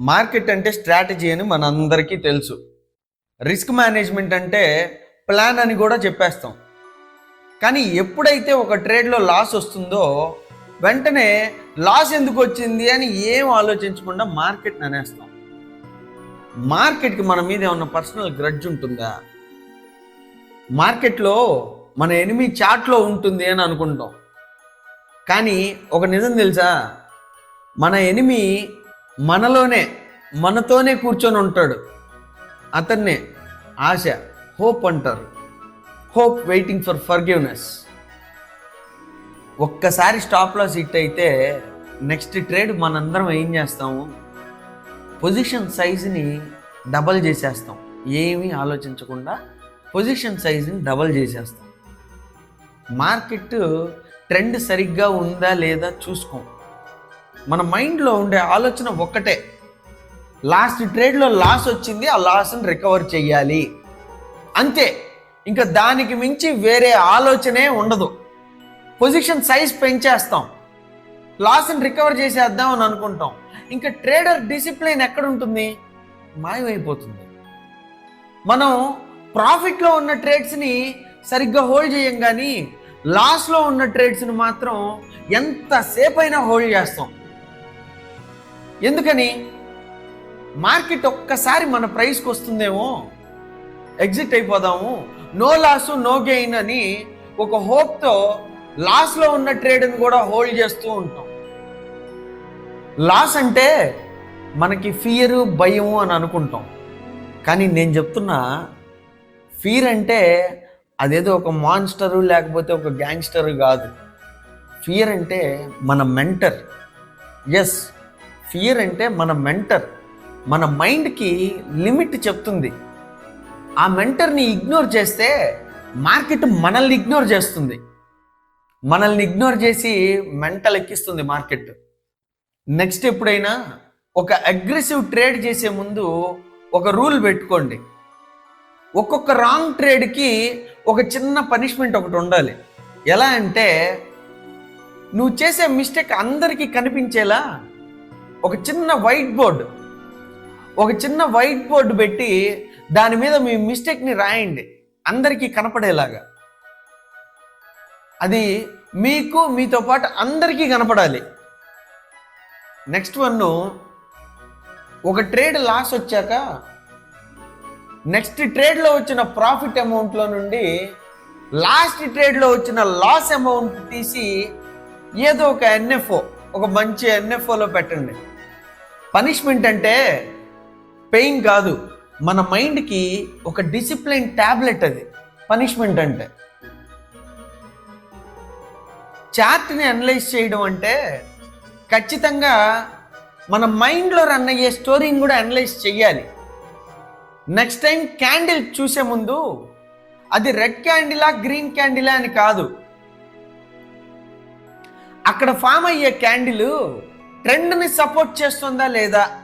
Market అంటే strategy అని మనందరికీ తెలుసు. రిస్క్ మేనేజ్మెంట్ అంటే ప్లాన్ అని కూడా చెప్పేస్తాం. కానీ ఎప్పుడైతే ఒక ట్రేడ్లో లాస్ వస్తుందో వెంటనే లాస్ ఎందుకు వచ్చింది అని ఏం ఆలోచించకుండా మార్కెట్ అనేస్తాం. మార్కెట్కి మన మీద ఏమన్నా పర్సనల్ గ్రడ్జ్ ఉంటుందా? మార్కెట్లో మన ఎనిమి చాట్లో ఉంటుంది అని అనుకుంటాం. కానీ ఒక నిజం తెలుసా? మన ఎనిమి మనలోనే మనతోనే కూర్చొని ఉంటాడు. అతన్నే ఆశ హోప్ అంటారు. హోప్ వెయిటింగ్ ఫర్ ఫర్గివ్నెస్ ఒక్కసారి స్టాప్ లాస్ హిట్ అయితే నెక్స్ట్ ట్రేడ్ మనందరం ఏం చేస్తాము? పొజిషన్ సైజుని డబల్ చేసేస్తాం. ఏమీ ఆలోచించకుండా పొజిషన్ సైజుని డబల్ చేసేస్తాం. మార్కెట్ ట్రెండ్ సరిగ్గా ఉందా లేదా చూసుకోం. మన మైండ్లో ఉండే ఆలోచన ఒక్కటే. లాస్ట్ ట్రేడ్లో లాస్ వచ్చింది ఆ లాస్ని రికవర్ చేయాలి అంతే. ఇంకా దానికి మించి వేరే ఆలోచనే ఉండదు. పొజిషన్ సైజ్ పెంచేస్తాం. లాస్ని రికవర్ చేసేద్దాం అని అనుకుంటాం. ఇంకా ట్రేడర్ డిసిప్లిన్ ఎక్కడ ఉంటుంది మాయమైపోతుంది. మనం ప్రాఫిట్లో ఉన్న ట్రేడ్స్ని సరిగ్గా హోల్డ్ చేయం కానీ లాస్లో ఉన్న ట్రేడ్స్ని మాత్రం ఎంతసేపు అయినా హోల్డ్ చేస్తాం. ఎందుకని? మార్కెట్ ఒక్కసారి మన ప్రైస్కి వస్తుందేమో? ఎగ్జిట్ అయిపోదాము. నో లాస్ నో గెయిన్ అని ఒక హోప్తో లాస్లో ఉన్న ట్రేడ్ని కూడా హోల్డ్ చేస్తూ ఉంటాం. లాస్ అంటే మనకి ఫియర్ భయము అని అనుకుంటాం. కానీ నేను చెప్తున్నా ఫీర్ అంటే అదేదో ఒక మాన్స్టరు లేకపోతే ఒక గ్యాంగ్స్టర్ కాదు. ఫియర్ అంటే మన మెంటర్ ఎస్ ఫియర్ అంటే మన మెంటర్. మన మైండ్కి లిమిట్ చెప్తుంది. ఆ మెంటర్ని ఇగ్నోర్ చేస్తే మార్కెట్ మనల్ని ఇగ్నోర్ చేస్తుంది. మనల్ని ఇగ్నోర్ చేసి మెంటల్ ఎక్కిస్తుంది మార్కెట్. నెక్స్ట్ ఎప్పుడైనా ఒక అగ్రెసివ్ ట్రేడ్ చేసే ముందు ఒక రూల్ పెట్టుకోండి. ఒక్కొక్క రాంగ్ ట్రేడ్కి ఒక చిన్న పనిష్మెంట్ ఒకటి ఉండాలి. ఎలా అంటే నువ్వు చేసే మిస్టేక్ అందరికీ కనిపించేలా ఒక చిన్న వైట్ బోర్డు ఒక చిన్న వైట్ బోర్డు పెట్టి దాని మీద మీ మిస్టేక్ని రాయండి. అందరికీ కనపడేలాగా. అది మీకు మీతో పాటు అందరికీ కనపడాలి. నెక్స్ట్ వన్ ఒక ట్రేడ్ లాస్ వచ్చాక నెక్స్ట్ ట్రేడ్లో వచ్చిన ప్రాఫిట్ అమౌంట్లో నుండి లాస్ట్ ట్రేడ్లో వచ్చిన లాస్ అమౌంట్ తీసి ఏదో ఒక ఎన్ఎఫ్ఓ ఒక మంచి ఎన్ఎఫ్ఓలో పెట్టండి. పనిష్మెంట్ అంటే పెయిన్ కాదు. మన మైండ్కి ఒక డిసిప్లిన్ ట్యాబ్లెట్ అది. పనిష్మెంట్ అంటే. చార్ట్ని అనలైజ్ చేయడం అంటే ఖచ్చితంగా మన మైండ్లో రన్ అయ్యే స్టోరీని కూడా అనలైజ్ చెయ్యాలి. నెక్స్ట్ టైం క్యాండిల్ చూసే ముందు అది రెడ్ క్యాండిలా గ్రీన్ క్యాండిలా అని కాదు. అక్కడ ఫామ్ అయ్యే క్యాండిల్ ట్రెండ్ని సపోర్ట్ చేస్తుందా లేదా?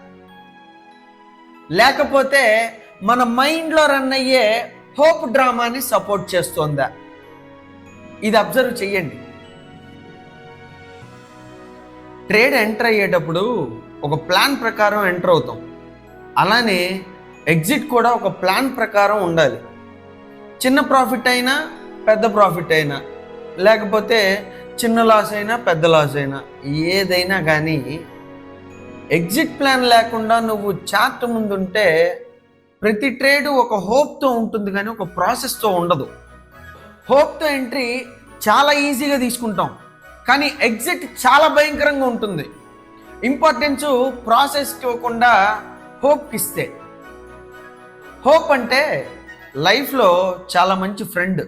లేకపోతే మన మైండ్లో రన్ అయ్యే హోప్ డ్రామాని సపోర్ట్ చేస్తోందా? ఇది అబ్జర్వ్ చెయ్యండి. ట్రేడ్ ఎంటర్ అయ్యేటప్పుడు ఒక ప్లాన్ ప్రకారం ఎంటర్ అవుతాం. అలానే ఎగ్జిట్ కూడా ఒక ప్లాన్ ప్రకారం ఉండాలి. చిన్న ప్రాఫిట్ అయినా పెద్ద ప్రాఫిట్ అయినా లేకపోతే చిన్న లాస్ అయినా పెద్ద లాస్ అయినా ఏదైనా కానీ ఎగ్జిట్ ప్లాన్ లేకుండా నువ్వు చార్ట్ ముందుంటే ప్రతి ట్రేడ్ ఒక హోప్తో ఉంటుంది కానీ ఒక ప్రాసెస్తో ఉండదు. హోప్తో ఎంట్రీ చాలా ఈజీగా తీసుకుంటాం. కానీ ఎగ్జిట్ చాలా భయంకరంగా ఉంటుంది. ఇంపార్టెన్స్ ప్రాసెస్కి ఇవ్వకుండా హోప్కి ఇస్తే. హోప్ అంటే లైఫ్లో చాలా మంచి ఫ్రెండ్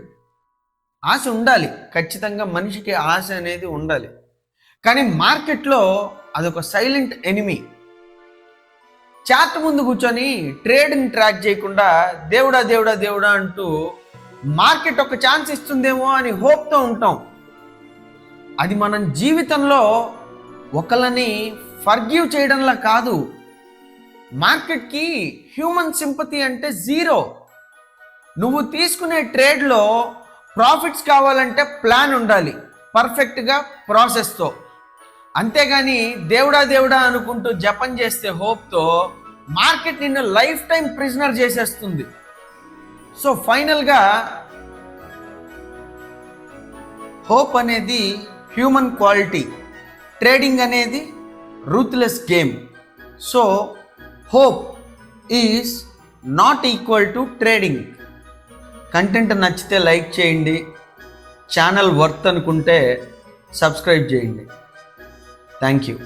ఆశ ఉండాలి. ఖచ్చితంగా మనిషికి ఆశ అనేది ఉండాలి. కానీ మార్కెట్లో అదొక సైలెంట్ ఎనిమీ. చాట్ ముందు కూర్చొని ట్రేడ్ని ట్రాక్ చేయకుండా దేవుడా దేవుడా దేవుడా అంటూ మార్కెట్ ఒక ఛాన్స్ ఇస్తుందేమో అని హోప్తో ఉంటాం. అది మనం జీవితంలో ఒకళ్ళని ఫర్గ్యూ చేయడంలా కాదు. మార్కెట్కి హ్యూమన్ సింపతి అంటే జీరో. నువ్వు తీసుకునే ట్రేడ్లో ప్రాఫిట్స్ కావాలంటే ప్లాన్ ఉండాలి పర్ఫెక్ట్గా ప్రాసెస్తో. అంతేగాని దేవుడా దేవుడా అనుకుంటూ జపం చేస్తే హోప్తో మార్కెట్ నిన్ను లైఫ్ టైం ప్రిజనర్ చేసేస్తుంది. సో ఫైనల్గా హోప్ అనేది హ్యూమన్ క్వాలిటీ ట్రేడింగ్ అనేది ruthless game. So hope is not equal to trading. Content నచ్చితే లైక్ చేయండి. ఛానల్ వర్త్ అనుకుంటే సబ్స్క్రైబ్ చేయండి. Thank you.